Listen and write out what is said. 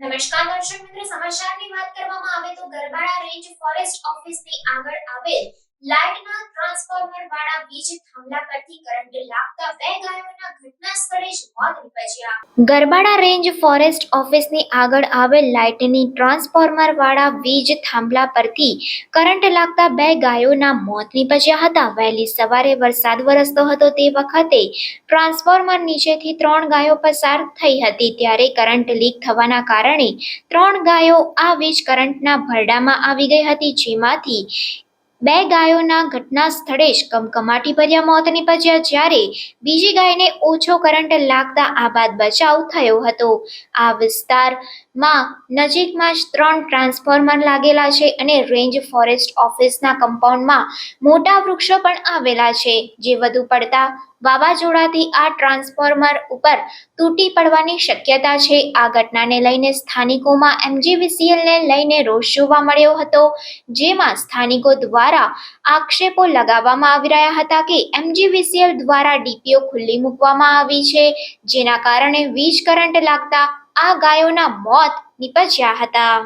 નમસ્કાર દર્શક મિત્રો, સમાચારની વાત કરવામાં આવે તો ગરબાડા રેન્જ ફોરેસ્ટ ઓફિસની આગળ આવેલ લાઇટના ટ્રાન્સફોર્મર વાળા વીજ થાંભલા પરથી કરંટ લાગતા બે ગાયોના ઘટના સ્થળે જ મોત નીપજ્યા ગરબાડા રેન્જ ફોરેસ્ટ ઓફિસની આગળ આવેલ લાઇટની ટ્રાન્સફોર્મરવાળા વીજ થાંભલા પરથી કરંટ લાગતા બે ગાયોના મોત નીપજ્યા હતા. વહેલી સવારે વરસાદ વરસતો હતો તે વખતે ટ્રાન્સફોર્મર નીચેથી ત્રણ ગાયો પસાર થઈ હતી. ત્યારે કરંટ લીક થવાના કારણે ત્રણ ગાયો આ વીજ કરંટના ભરડામાં આવી ગઈ હતી, જેમાંથી બે ગાયોના ઘટના સ્થળે જ કમકમાટી ભર્યા મોત નીપજ્યા જ્યારે બીજી ગાયને ઓછો કરંટ લાગતા આ બાદ બચાવ થયો હતો. આ વિસ્તારમાં નજીકમાં જ ત્રણ ટ્રાન્સફોર્મર લાગેલા છે અને રેન્જ ફોરેસ્ટ ઓફિસના કમ્પાઉન્ડમાં મોટા વૃક્ષો પણ આવેલા છે, જે વધુ પડતા વાવાઝોડાથી આ ટ્રાન્સફોર્મર ઉપર તૂટી પડવાની શક્યતા છે. આ ઘટનાને લઈને સ્થાનિકોમાં એમજીવીસીએલને લઈને રોષ જોવા મળ્યો હતો, જેમાં સ્થાનિકો દ્વારા આક્ષેપો લગાવવામાં આવી રહ્યા હતા કે એમજીવીસીએલ દ્વારા ડીપીઓ ખુલ્લી મૂકવામાં આવી છે, જેના કારણે વીજ કરંટ લાગતા આ ગાયોના મોત નીપજ્યા હતા.